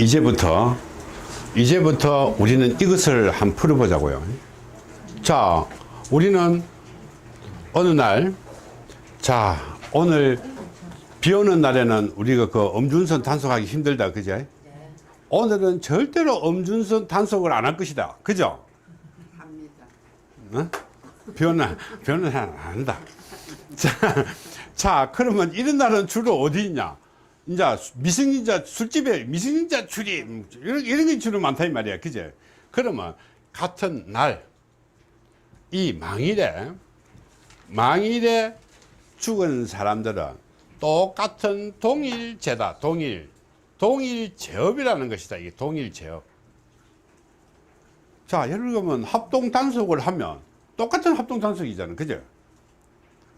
이제부터 이제부터 우리는 이것을 한번 풀어보자고요. 자, 우리는 어느 날, 자, 오늘 비 오는 날에는 우리가 그 음준선 단속하기 힘들다, 그제? 오늘은 절대로 음준선 단속을 안 할 것이다, 그죠? 합니다. 어? 비 오는 날, 비 오는 날안 한다. 자, 자, 그러면 이런 날은 주로 어디 있냐? 이제 미성년자 술집에 미성년자 출입 이런 이런 게 주로 많다 이 말이야, 그제? 그러면 같은 날 이 망일에 망일에 죽은 사람들은 똑같은 동일 제다, 동일 동일 제업이라는 것이다. 이게 동일 제업. 자, 예를 들면 합동 단속을 하면 똑같은 합동 단속이잖아, 그죠?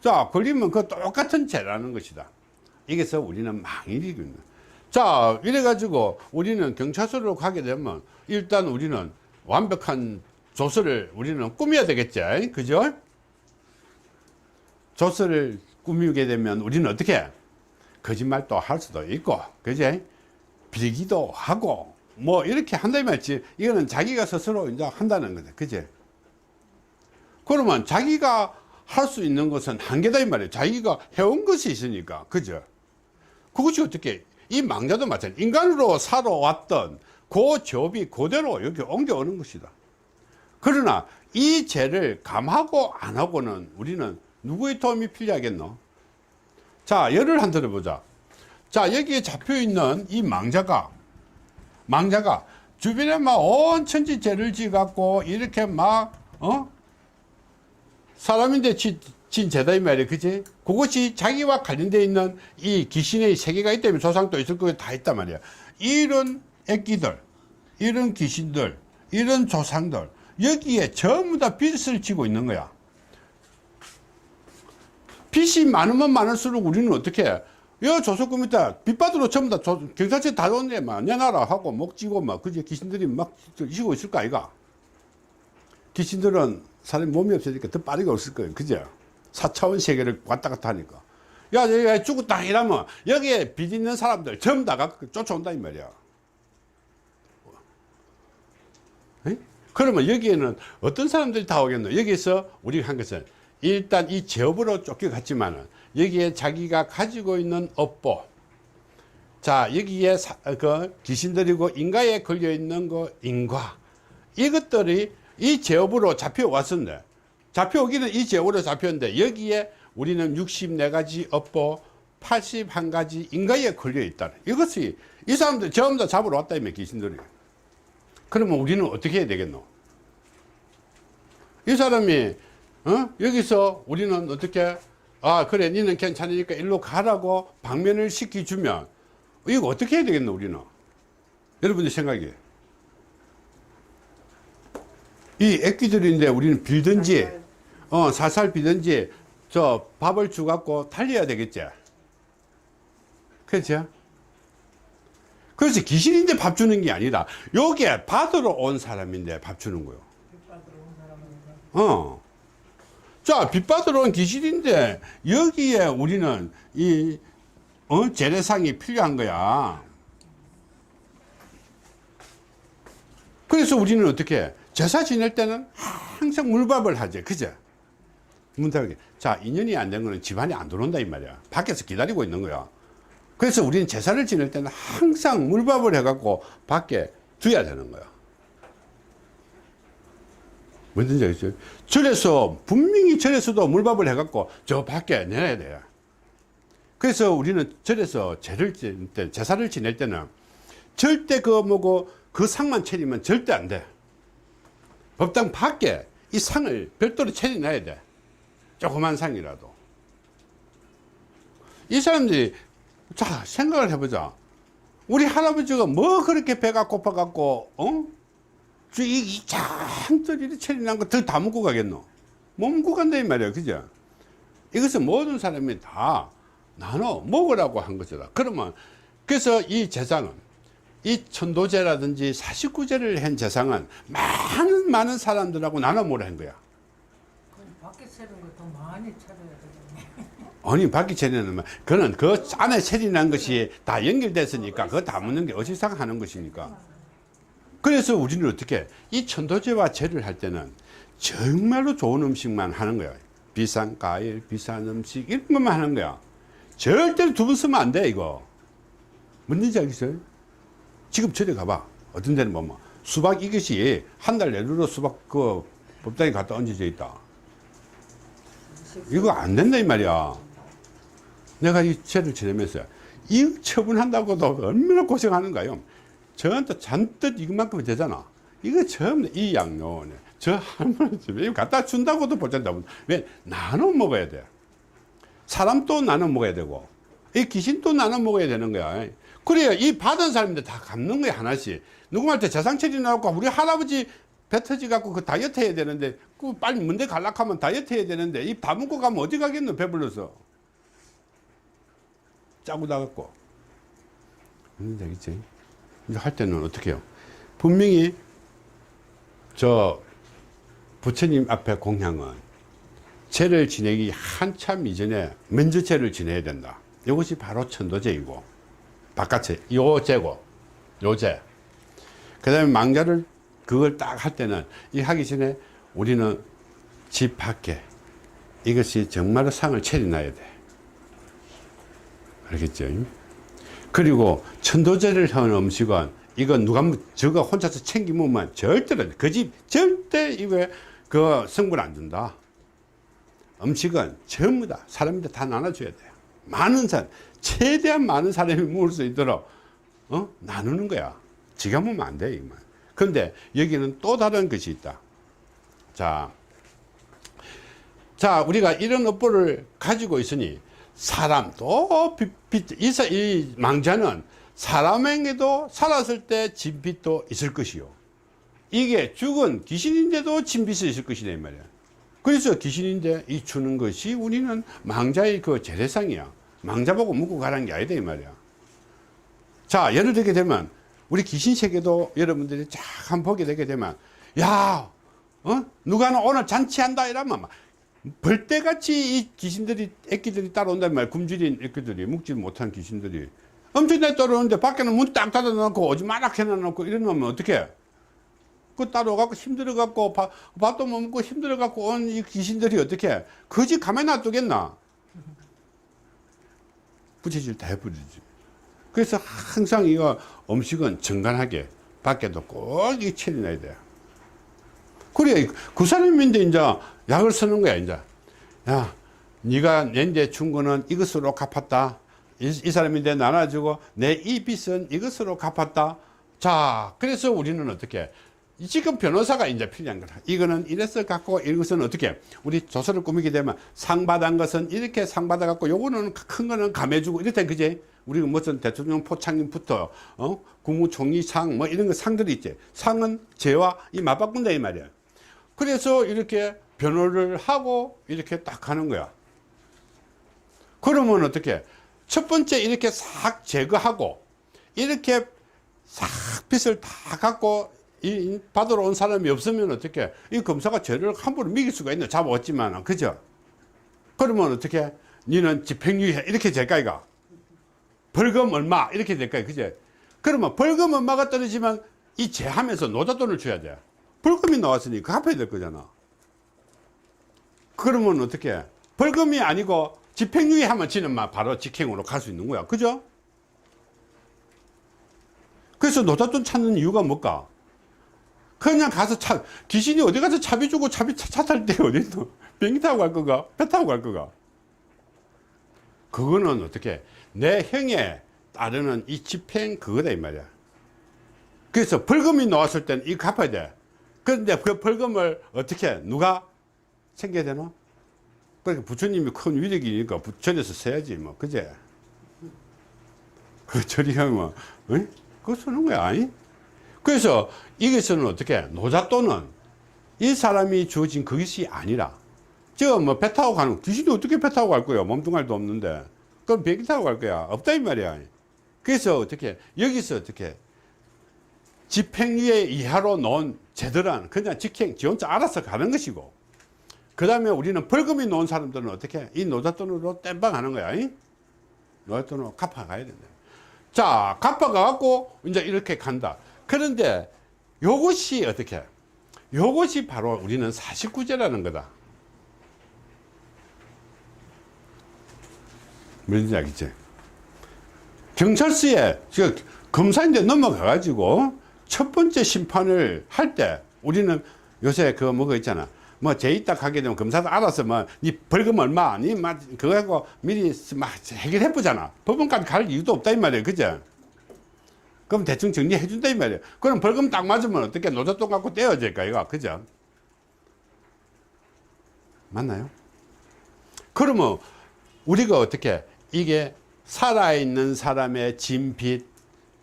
자, 걸리면 그 똑같은 죄라는 것이다. 이게서 우리는 망일이거든요. 자, 이래가지고 우리는 경찰서로 가게 되면 일단 우리는 완벽한 조서를 우리는 꾸며야 되겠지. 그죠? 조서를 꾸미게 되면 우리는 어떻게 해? 거짓말도 할 수도 있고, 그지? 빌기도 하고, 뭐 이렇게 한다면 말지 이거는 자기가 스스로 이제 한다는 거다. 그지? 그러면 자기가 할 수 있는 것은 한계다 이 말이에요. 자기가 해온 것이 있으니까. 그죠? 그것이 어떻게, 이 망자도 마찬가지. 인간으로 살아왔던 그 법이 그대로 여기 옮겨오는 것이다. 그러나 이 죄를 감하고 안 하고는 우리는 누구의 도움이 필요하겠노? 자, 예를 한 들어보자. 자, 여기에 잡혀 있는 이 망자가, 망자가 주변에 막 온 천지 죄를 지갖고 이렇게 막, 어? 사람인데 지, 진 죄다 이 말이야. 그지? 그것이 자기와 관련되어 있는 이 귀신의 세계가 있다면 조상도 있을 거고 다 있단 말이야. 이런 애기들, 이런 귀신들, 이런 조상들, 여기에 전부 다 빚을 지고 있는 거야. 빚이 많으면 많을수록 우리는 어떻게 해? 여 조석금 있다. 빚받으러 전부 다 조- 경찰서 다 오는데 막 내놔라 하고 목 쥐고 막 그제 귀신들이 막 지고 있을 거 아이가? 귀신들은 사람 몸이 없으니까 더 빠르게 없을 거예요. 그죠? 4차원 세계를 왔다 갔다 하니까. 야, 여기가 죽었다 이러면 여기에 빚 있는 사람들 전부 다가 쫓아온다 이 말이야. 에? 그러면 여기에는 어떤 사람들이 다 오겠노? 여기서 우리가 한 것은 일단 이 제업으로 쫓겨갔지만 은 여기에 자기가 가지고 있는 업보, 자 여기에 사, 그 귀신들이고 인가에 걸려 있는 거 인과 이것들이 이 제업으로 잡혀왔었네. 잡혀오기는 이 제업으로 잡혔는데 여기에 우리는 64가지 업보 81가지 인가에 걸려 있다는 이것이 이 사람들 전부 다 잡으러 왔다 이면 귀신들이. 그러면 우리는 어떻게 해야 되겠노? 이 사람이 어? 여기서 우리는 어떻게 아 그래 니는 괜찮으니까 일로 가라고 방면을 시켜주면 이거 어떻게 해야 되겠노 우리는 여러분들 생각이 이 애기들인데 우리는 빌든지 어 살살 빌든지 저 밥을 주갖고 달려야 되겠지 그렇죠? 그래서 귀신인데 밥 주는 게 아니라 여기에 받으러 온 사람인데 밥 주는 거요. 어. 자, 빚 받으러 온 귀신인데 여기에 우리는 이 어, 재래상이 필요한 거야. 그래서 우리는 어떻게 해? 제사 지낼 때는 항상 물밥을 하지. 그죠? 문탁하게. 자, 인연이 안 된 거는 집안에 안 들어온다 이 말이야. 밖에서 기다리고 있는 거야. 그래서 우리는 제사를 지낼 때는 항상 물밥을 해갖고 밖에 두어야 되는 거야. 뭔지 알겠어요? 절에서, 분명히 절에서도 물밥을 해갖고 저 밖에 내놔야 돼요. 그래서 우리는 절에서 제를 지낼 때, 제사를 지낼 때는 절대 그 뭐고 그 상만 차리면 절대 안 돼. 법당 밖에 이 상을 별도로 차려놔야 돼. 조그만 상이라도. 이 사람들이 자, 생각을 해보자. 우리 할아버지가 뭐 그렇게 배가 고파갖고, 어? 저 이, 이 장들이 체리난 거더 다 먹고 가겠노? 못 먹고 간다, 이 말이야. 그죠? 이것은 모든 사람이 다 나눠 먹으라고 한 것이다. 그러면, 그래서 이 재상은, 이 천도제라든지 49제를 한 재상은 많은, 많은 사람들하고 나눠 먹으라 한 거야. 밖에 차는 거 더 많이 차려야 되겠네. 아니 전에는 뭐 그는 그 안에 체리난 것이 다 연결됐으니까 그거 다 묻는 게 어시상 하는 것이니까? 그래서 우리는 어떻게 이 천도제와 제를 할 때는 정말로 좋은 음식만 하는 거야. 비싼 과일 비싼 음식 이런 것만 하는 거야. 절대로 두 번 쓰면 안 돼 이거. 뭔지 알겠어요? 지금 저리 가봐. 어떤 데는 보면 수박 이것이 한 달 내로 수박 그 법당에 갖다 얹어져 있다 이거 안 된다 이 말이야. 내가 이 죄를 지내면서 이 처분한다고도 얼마나 고생하는가요? 저한테 잔뜩 이것만큼 되잖아. 이거 전부 이 양념, 저 할머니 집에 갖다 준다고도 보잔다. 왜 나눠 먹어야 돼? 사람 또 나눠 먹어야 되고, 이 귀신 또 나눠 먹어야 되는 거야. 그래야 이 받은 사람들 다 갚는 거야 하나씩. 누구한테 재상처리 나올까? 우리 할아버지 배 터지 갖고 그 다이어트 해야 되는데 그 빨리 문대 갈락하면 다이어트 해야 되는데 이 밥 먹고 가면 어디 가겠노 배불러서? 짜고 나갔고. 그런데 되겠지 이제 할 때는 어떻게 해요? 분명히 저 부처님 앞에 공양은 제를 지내기 한참 이전에 먼저 제를 지내야 된다. 이것이 바로 천도제이고 바깥에 요 제고 요제. 그 다음에 망자를 그걸 딱 할 때는 이 하기 전에 우리는 집 밖에 이것이 정말로 상을 차려놔야 돼. 알겠죠? 그리고 천도제를 하는 음식은 이건 누가 뭐- 저가 혼자서 챙기 먹으면 절대로 그 집 절대 이거 그 성분 안 준다. 음식은 전부 다 사람들 다 나눠줘야 돼요. 많은 사람, 최대한 많은 사람이 먹을 수 있도록 어? 나누는 거야. 지가 먹으면 안 돼, 이만. 그런데 여기는 또 다른 것이 있다. 자, 자, 우리가 이런 업보를 가지고 있으니 사람도 빚, 빚, 이, 사- 이 망자는 사람에게도 살았을 때 진빚도 있을 것이요. 이게 죽은 귀신인데도 진빚이 있을 것이다, 이 말이야. 그래서 귀신인데 이 주는 것이 우리는 망자의 그 재래상이야. 망자 보고 묵고 가라는 게 아니다, 이 말이야. 자, 예를 들게 되면 우리 귀신 세계도 여러분들이 쫙 한번 보게 되게 되면 야, 어? 누가 오늘 잔치한다 이러면 막 벌떼같이 이 귀신들이 애기들이 따라온단 말이야. 굶주린 애기들이 묵지 못한 귀신들이 엄청나게 따라오는데 밖에는 문 딱 닫아놓고 오지 마라 해놔놓고 이러면 어떻게? 그 따라와갖고 힘들어갖고 밥, 밥도 못 먹고 힘들어갖고 온 이 귀신들이 어떻게? 그지 가만히 놔두겠나? 부채질 다 해버리지. 그래서 항상 이거 음식은 정간하게 밖에도 꼭이 처리해야 돼요. 그래, 그 사람인데 이제 약을 쓰는 거야, 이제. 야, 네가 내인데 준 거는 이것으로 갚았다. 이, 이 사람인데 나눠주고 내 이 빚은 이것으로 갚았다. 자, 그래서 우리는 어떻게 지금 변호사가 이제 필요한 거다. 이거는 이래서 갖고 이것은 어떻게 우리 조서를 꾸미게 되면 상 받은 것은 이렇게 상 받아 갖고 요거는 큰 거는 감해주고 이렇다 그지? 우리가 무슨 대통령 포창님부터 어 국무총리 상 뭐 이런 거 상들이 있지. 상은 죄와 이 맞바꾼다 이 말이야. 그래서 이렇게 변호를 하고 이렇게 딱 하는 거야. 그러면 어떻게? 첫 번째 이렇게 싹 제거하고 이렇게 싹 빚을 다 갖고 이 받으러 온 사람이 없으면 어떻게? 이 검사가 죄를 함부로 미길 수가 있나? 잡았지만, 그죠? 그러면 어떻게? 니는 집행유예 이렇게 될까, 이가? 벌금 얼마 이렇게 될까, 그죠? 그러면 벌금 얼마가 떨어지면 이 제하면서 노자돈을 줘야 돼. 벌금이 나왔으니 갚아야 될 거잖아. 그러면 어떻게? 벌금이 아니고 집행유예 하면 지는 막 바로 직행으로 갈 수 있는 거야. 그죠? 그래서 노자돈 찾는 이유가 뭘까? 그냥 가서 차, 귀신이 어디 가서 차비 주고 차비 차탈때 어디 있노? 비행기 타고 갈 거가? 배 타고 갈 거가? 그거는 어떻게? 내 형에 따르는 이 집행 그거다, 이 말이야. 그래서 벌금이 나왔을 때는 이 갚아야 돼. 그런데 그 벌금을 어떻게, 누가 챙겨야 되나? 그러니까 부처님이 큰 위력이니까 부처에서 써야지, 뭐, 그제? 그 처리하면, 어? 그거 쓰는 거야, 아니? 그래서 이것은 어떻게 노자 또는 이 사람이 주어진 그것이 아니라 저뭐배 타고 가는 귀신이 어떻게 배 타고 갈 거야 몸뚱아리도 없는데 그럼 비행기 타고 갈 거야 없다 이 말이야 그래서 어떻게 여기서 어떻게 집행유예 이하로 놓은 제들은 그냥 직행 지 혼자 알아서 가는 것이고 그 다음에 우리는 벌금이 놓은 사람들은 어떻게 해? 이 노잣돈으로 땜빵 하는 거야. 이? 노잣돈으로 갚아가야 된다. 자, 갚아가갖고 이제 이렇게 간다. 그런데 요것이 어떻게 해? 요것이 바로 우리는 49제라는 거다. 뭔지 알겠지? 경찰서에 저 검사인데 넘어가 가지고 첫 번째 심판을 할 때 우리는 요새 그거 뭐가 있잖아. 뭐 제이딱 하게 되면 검사도 알아서 뭐니 벌금 얼마 니막 그거 하고 미리 막 해결해 보잖아. 법원까지 갈 이유도 없다 이 말이야. 그죠? 그럼 대충 정리해 준다 이 말이야. 그럼 벌금 딱 맞으면 어떻게 노잣돈 갖고 떼어질까 이거 그죠? 맞나요? 그러면 우리가 어떻게 이게 살아있는 사람의 진빚,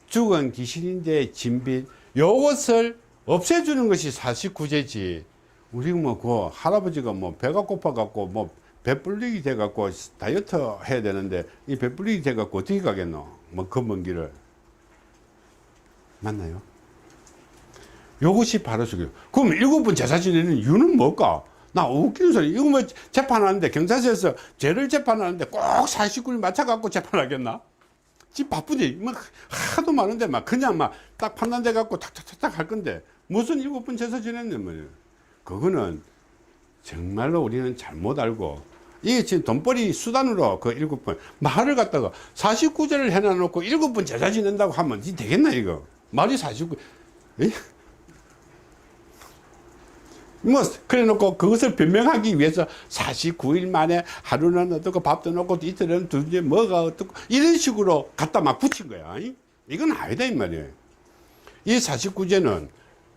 죽은 귀신인데 진빚, 요것을 없애주는 것이 49제지. 우리 뭐, 그 할아버지가 뭐 배가 고파갖고 뭐 배불리기 돼갖고 다이어트 해야 되는데 이 배불리기 돼갖고 어떻게 가겠노? 뭐그먼 길을. 맞나요? 요것이 바로 저기. 그럼 일곱 번 제사 지내는 이유는 뭘까? 나 웃기는 소리. 이거 뭐 재판하는데 경찰서에서 죄를 재판하는데 꼭 49일 맞춰갖고 재판하겠나? 지 바쁘지. 막 하도 많은데 막 그냥 막 딱 판단돼 갖고 탁탁탁탁 할 건데 무슨 일곱 번 제사 지냈냐 말이야. 그거는 정말로 우리는 잘못 알고 이게 지금 돈벌이 수단으로 그 일곱 번 말을 갖다가 49제를 해놔놓고 일곱 번 제사 지낸다고 하면 이 되겠나 이거 말이 49 에이? 뭐 그래 놓고 그것을 변명하기 위해서 49일 만에 하루는 어떻고 밥도 넣고 이틀은 두제 뭐가 어떻고 이런 식으로 갖다 막 붙인 거야. 이? 이건 아니다 이 말이에요. 이 49제는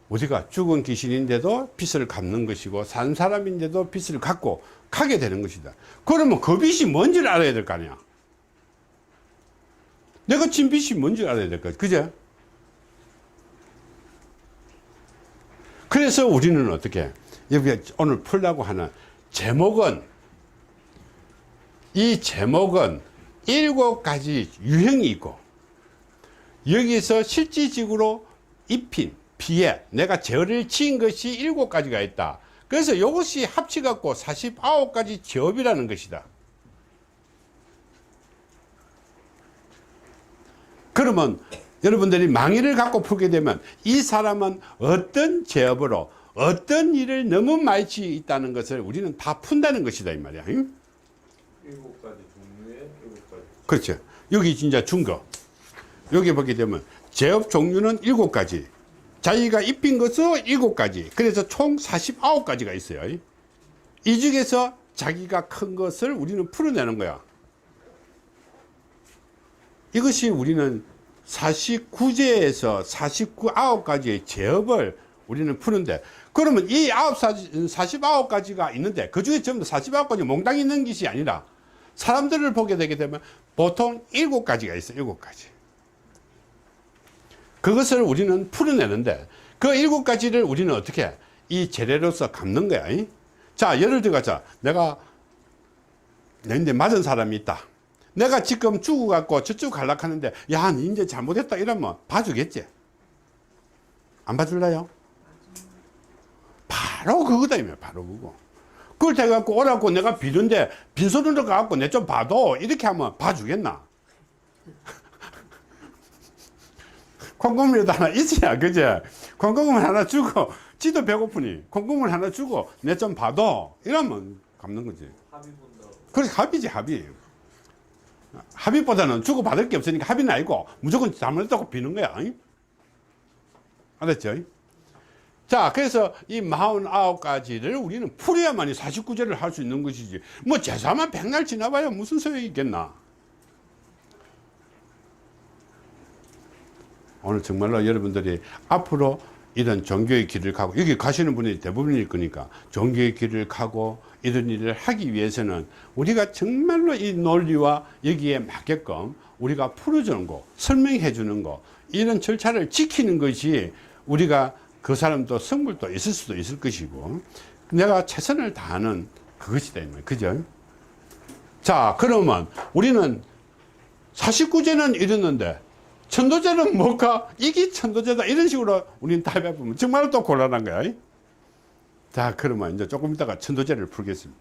우리가 죽은 귀신인데도 빚을 갚는 것이고 산 사람인데도 빚을 갚고 가게 되는 것이다. 그러면 그 빚이 뭔지를 알아야 될 거 아니야? 내가 진 빚이 뭔지를 알아야 될 거야? 그죠? 그래서 우리는 어떻게 여기 오늘 풀라고 하는 제목은 이 제목은 일곱 가지 유형이 있고 여기서 실질적으로 입힌 피해 내가 죄를 지은 것이 일곱 가지가 있다. 그래서 이것이 합치갖고 49가지 죄업이라는 것이다. 그러면 여러분들이 망의를 갖고 풀게 되면 이 사람은 어떤 죄업으로 어떤 일을 너무 많이 있다는 것을 우리는 다 푼다는 것이다 이 말이야. 응? 일곱 가지 종류의 일곱 가지. 그렇죠. 여기 진짜 준거. 여기 보게 되면 제업 종류는 일곱 가지. 자기가 입힌 것은 일곱 가지. 그래서 총 49가지가 있어요. 이 중에서 자기가 큰 것을 우리는 풀어내는 거야. 이것이 우리는 49제에서 49, 9가지의 제업을 우리는 푸는데 그러면 이 9, 49가지가 있는데 그 중에 전부 49가지 몽땅 있는 것이 아니라 사람들을 보게 되게 되면 보통 7가지가 있어요. 7가지. 그것을 우리는 풀어내는데 그 7가지를 우리는 어떻게 해? 이 재래로서 갚는 거야. 이? 자, 예를 들어서 내가 내인데 맞은 사람이 있다. 내가 지금 죽어갖고 저쪽 갈락 하는데, 야, 니 이제 잘못했다. 이러면 봐주겠지? 안 봐줄래요? 바로 그거다, 이면 바로 그거. 그걸 돼갖고 오라고 내가 비는데, 빈손으로 가갖고 내 좀 봐도, 이렇게 하면 봐주겠나? 콩고물이라도 하나 있어야, 그제? 콩고물 하나 주고, 지도 배고프니, 콩고물 하나 주고, 내 좀 봐도, 이러면 갚는 거지. 합의. 그래 합의지 합의 합의보다는 주고 받을 게 없으니까 합의는 아니고 무조건 잘못했다고 비는 거야 응? 알았죠? 자 그래서 이 49가지를 우리는 풀어야만이 49제를 할 수 있는 것이지. 뭐 제사만 백날 지나봐야 무슨 소용이 있겠나? 오늘 정말로 여러분들이 앞으로 이런 종교의 길을 가고 여기 가시는 분이 대부분일 거니까 종교의 길을 가고 이런 일을 하기 위해서는 우리가 정말로 이 논리와 여기에 맞게끔 우리가 풀어주는 거 설명해 주는 거 이런 절차를 지키는 것이 우리가 그 사람도 성불도 있을 수도 있을 것이고 내가 최선을 다하는 그것이다. 그죠? 자 그러면 우리는 49제는 이랬는데 천도제는 뭘까? 이게 천도제다. 이런 식으로 우리는 답해보면 정말 또 곤란한 거야. 자, 그러면 이제 조금 있다가 천도제를 풀겠습니다.